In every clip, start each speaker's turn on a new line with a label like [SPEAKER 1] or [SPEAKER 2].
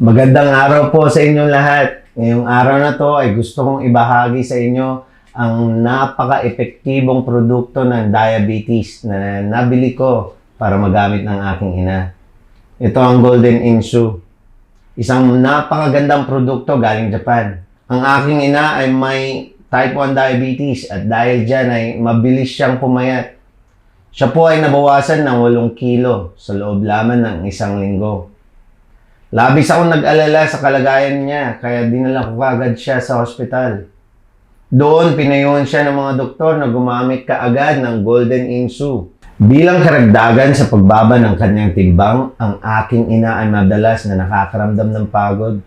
[SPEAKER 1] Magandang araw po sa inyong lahat. Ngayong araw na to ay gusto kong ibahagi sa inyo ang napaka-epektibong produkto ng diabetes na nabili ko para magamit ng aking ina. Ito ang Golden Insu. Isang napakagandang produkto galing Japan. Ang aking ina ay may type 1 diabetes at dahil dyan ay mabilis siyang pumayat. Siya po ay nabawasan ng 8 kilo sa loob lamang ng isang linggo. Labis akong nag-alala sa kalagayan niya, kaya dinala ko agad siya sa ospital. Doon, pinayuhan siya ng mga doktor na gumamit kaagad ng Golden Insu. Bilang karagdagan sa pagbaba ng kanyang timbang, ang aking ina ay madalas na nakakaramdam ng pagod.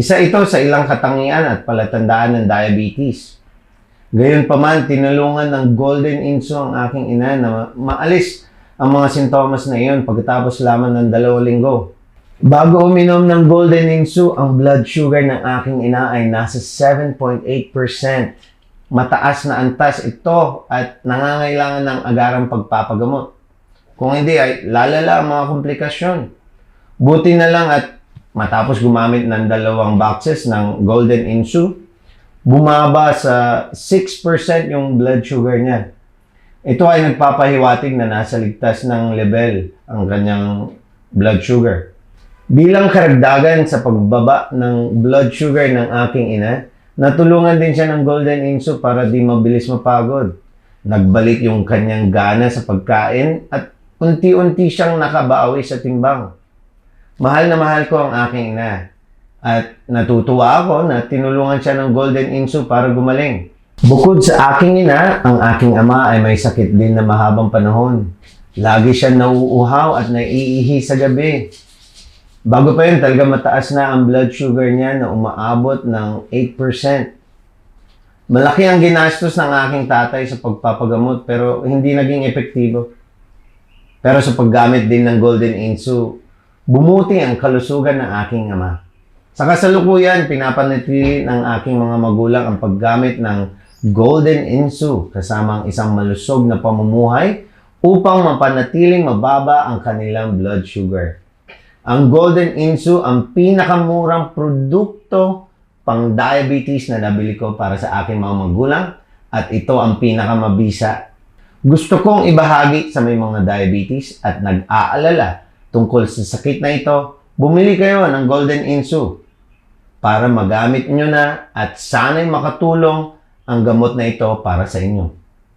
[SPEAKER 1] Isa ito sa ilang katangian at palatandaan ng diabetes. Gayunpaman, tinulungan ng Golden Insu ang aking ina na ma- maalis ang mga sintomas na iyon pagkatapos lamang ng dalawang linggo. Bago uminom ng Golden Insu, ang blood sugar ng aking ina ay nasa 7.8%. Mataas na antas ito at nangangailangan ng agarang pagpapagamot. Kung hindi ay lalala ang mga komplikasyon. Buti na lang at matapos gumamit ng dalawang boxes ng Golden Insu, bumaba sa 6% yung blood sugar niya. Ito ay nagpapahiwatig na nasa ligtas ng level ang kanyang blood sugar. Bilang karagdagan sa pagbaba ng blood sugar ng aking ina, natulungan din siya ng Golden Insu para di mabilis mapagod. Nagbalik yung kanyang gana sa pagkain at unti-unti siyang nakabawi sa timbang. Mahal na mahal ko ang aking ina at natutuwa ako na tinulungan siya ng Golden Insu para gumaling. Bukod sa aking ina, ang aking ama ay may sakit din na mahabang panahon. Lagi siya nauuhaw at naiihi sa gabi. Bago pa yun, talaga mataas na ang blood sugar niya na umaabot ng 8%. Malaki ang ginastos ng aking tatay sa pagpapagamot pero hindi naging epektibo. Pero sa paggamit din ng Golden Insu, bumuti ang kalusugan ng aking ama. Sa kasalukuyan, pinapanatili ng aking mga magulang ang paggamit ng Golden Insu kasama ang isang malusog na pamumuhay upang mapanatiling mababa ang kanilang blood sugar. Ang Golden Insu ang pinakamurang produkto pang diabetes na nabili ko para sa aking mga magulang at ito ang pinakamabisa. Gusto kong ibahagi sa may mga diabetes at nag-aalala tungkol sa sakit na ito, bumili kayo ng Golden Insu para magamit nyo na at sana'y makatulong ang gamot na ito para sa inyo.